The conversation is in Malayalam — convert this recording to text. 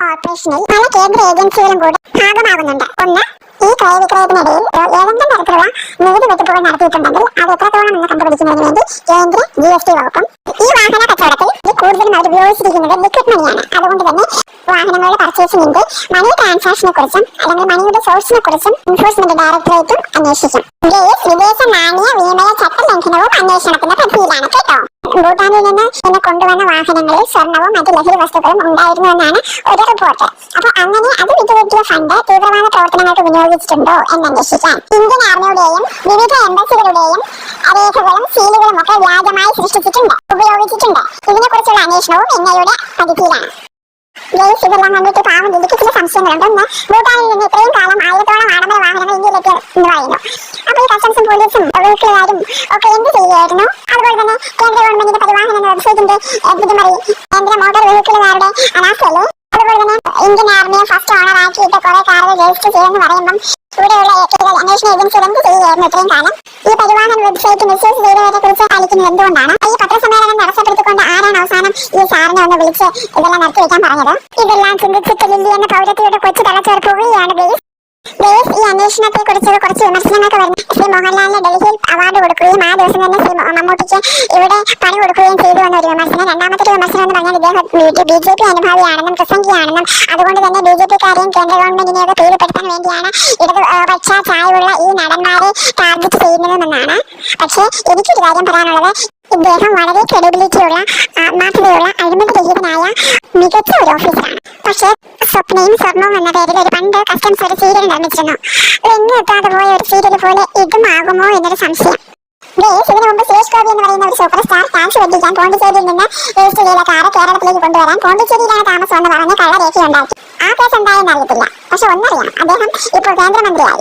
ഓപ്പറേഷനിൽ പല കേന്ദ്ര ഏജൻസികളും കൂടി ഭാഗമാകുന്നുണ്ട്. ഒന്ന് ഈ ക്രയവിക്രയത്തിനിടയിൽ ഏതെങ്കിലും തരത്തിലുള്ള നികുതി വെട്ടിപ്പുകൾ നടത്തിയിട്ടുണ്ടെങ്കിൽ അത് എത്രത്തോളം എന്ന് കണ്ടുപിടിക്കുന്നതിന് വേണ്ടി കേന്ദ്ര ജി എസ് ടി വകുപ്പും ഈ വാഹന കച്ചവടത്തിൽ കൂടുതലും അവർ ഉപയോഗിച്ചിരിക്കുന്നത് ലിക്വിഡ് മണിയാണ് അതുകൊണ്ട് തന്നെ വാഹനങ്ങളുടെ പർച്ചേസിംഗിന്റെ മണി ട്രാൻസാക്ഷനെ കുറിച്ചും അല്ലെങ്കിൽ മണിയുടെ സോഴ്സിനെ കുറിച്ചും എൻഫോഴ്സ്മെന്റ് ഡയറക്ടറേറ്റും അന്വേഷിക്കും. വിദേശ നാണയ വിനിമയ ചട്ട ലംഘനവും അന്വേഷണത്തിന്റെ കേട്ടോ ഭൂട്ടാനിൽ നിന്ന് പിന്നെ കൊണ്ടുവന്ന വാഹനങ്ങളിൽ സ്വർണവും മറ്റു ലഹരി വസ്തുക്കളും ഉണ്ടായിരുന്നുവെന്നാണ് ഒരു റിപ്പോർട്ട്. അപ്പൊ അങ്ങനെ അത് വിട്ടുകിട്ടിയ ഫണ്ട് തീവ്രവാദ പ്രവർത്തനങ്ങൾക്ക് വിനിയോഗിച്ചിട്ടുണ്ടോ എന്ന് അന്വേഷിക്കാൻ ഇന്ത്യൻ ആർമിയുടെയും വിവിധ എംബസികളുടെയും രേഖകളും സീലുകളും ഒക്കെ വ്യാജമായി സൃഷ്ടിച്ചിട്ടുണ്ട് ഉപയോഗിച്ചിട്ടുണ്ട്. ഇതിനെക്കുറിച്ചുള്ള അന്വേഷണവും എൻഐയുടെ പരിധിയിലാണ്. ഗെയ്സ് ഇതെല്ലാം കണ്ടിട്ട് പാവം ലിലിക്ക് ചില സംശയങ്ങളുണ്ട്. ഒന്ന് ഭൂട്ടാനിൽ നിന്ന് ഇത്രയും എന്ന് പറയുന്നു അപ്പൊ ഈ കസ്റ്റംസും പോലീസും വീട്ടിലുകാരും ഒക്കെ എന്ത് ചെയ്യുകയായിരുന്നു? അതുപോലെ തന്നെ കേന്ദ്ര ഗവൺമെന്റിന്റെ പരിവാഹന വെബ്സൈറ്റിന്റെ പുതുമറി കേന്ദ്ര മോട്ടോർ വെഹിക്കിളുകാരുടെ അനാസൽ അതുപോലെ തന്നെ ഇന്ത്യൻ ആർമിയെ ഫസ്റ്റ് ഓണർ ആക്കിയിട്ട് കുറെ കാറുകൾ രജിസ്റ്റർ ചെയ്യുമെന്ന് പറയുമ്പം ഇവിടെയുള്ള അന്വേഷണ ഏജൻസികൾ എന്ത് ചെയ്യുകയായിരുന്നു ഇത്രയും കാലം? ഈ പരിവാഹൻ വെബ്സൈറ്റ് മിസ്യൂസ് ചെയ്തവരെ കുറിച്ച് പാലിക്കുന്നത് എന്തുകൊണ്ടാണ്? ഈ പത്രസമ്മേളനം തടസ്സപ്പെടുത്തിക്കൊണ്ട് ആരാണ് അവസാനം ഈ സാറിനെ ഒന്ന് വിളിച്ച് ഇതെല്ലാം നടത്തി വെക്കാൻ പറഞ്ഞത്? ഇതെല്ലാം ചിന്തിച്ചിട്ട് ലില്ലി എന്ന പൗരത്തിയുടെ കൊച്ചു തലച്ചേർക്കുകയാണ് ബേസ് ഈ കുറിച്ച് കുറച്ച് വിമർശനങ്ങൾക്ക് വരുന്നു ശ്രീ മോഹൻലാലിന് ഡൽഹിയിൽ അവാർഡ് കൊടുക്കുകയും ആ ദിവസം തന്നെ ശ്രീ മമ്മൂട്ടിക്ക് ഇവിടെ പണി കൊടുക്കുകയും ചെയ്തു എന്ന ഒരു വിമർശനം. രണ്ടാമത്തെ ഒരു വിമർശനം എന്ന് പറഞ്ഞാൽ ഇദ്ദേഹം ബി ജെ പി അനുഭാവിയാണെന്നും പ്രസംഗിയാണെന്നും അതുകൊണ്ട് തന്നെ ബി ജെ പിക്കാരെയും കേന്ദ്ര ഗവൺമെന്റിനെയൊക്കെ പേരുപ്പെടുത്താൻ വേണ്ടിയാണ് ഇടത് ആ, പക്ഷ ചായവുള്ള ഈ നടന്മാരെ ടാർഗറ്റ് ചെയ്യുന്നതെന്നാണ്. പക്ഷേ എനിക്കൊരു കാര്യം പറയാനുള്ളത്. ഇദ്ദേഹം വളരെ ക്രെഡിബിലിറ്റിയുള്ള ആത്മാർത്ഥതയുള്ള മികച്ച ഒരു ഓഫീസറാണ് പക്ഷേ സ്വപ്നയും സ്വർണവും എന്ന പേരിൽ ഒരു പണ്ട് കസ്റ്റംസ് ഒരു സീരിയൽ നിർമ്മിച്ചിരുന്നു. എങ്ങും എത്താതെ പോയ ഒരു സീരിയൽ പോലെ ഇതും ആകുമോ എന്നൊരു സംശയം. ഇതിനു മുമ്പ് സുരേഷ് ഗോപി എന്ന് പറയുന്ന ഒരു സൂപ്പർ സ്റ്റാർ ടാക്സ് വെട്ടിക്കാൻ പോണ്ടിച്ചേരിയിൽ നിന്ന് ചെയ്ത കാറ് കേരളത്തിലേക്ക് കൊണ്ടുവരാൻ പോണ്ടിച്ചേരിയിലാണ് താമസം എന്ന് പറഞ്ഞ് കള്ളരേഖയുണ്ടാക്കി. ആ കേസ് എന്തായെന്ന് അറിയത്തില്ല. പക്ഷെ ഒന്നറിയാം. അദ്ദേഹം ഇപ്പോൾ കേന്ദ്രമന്ത്രിയായി.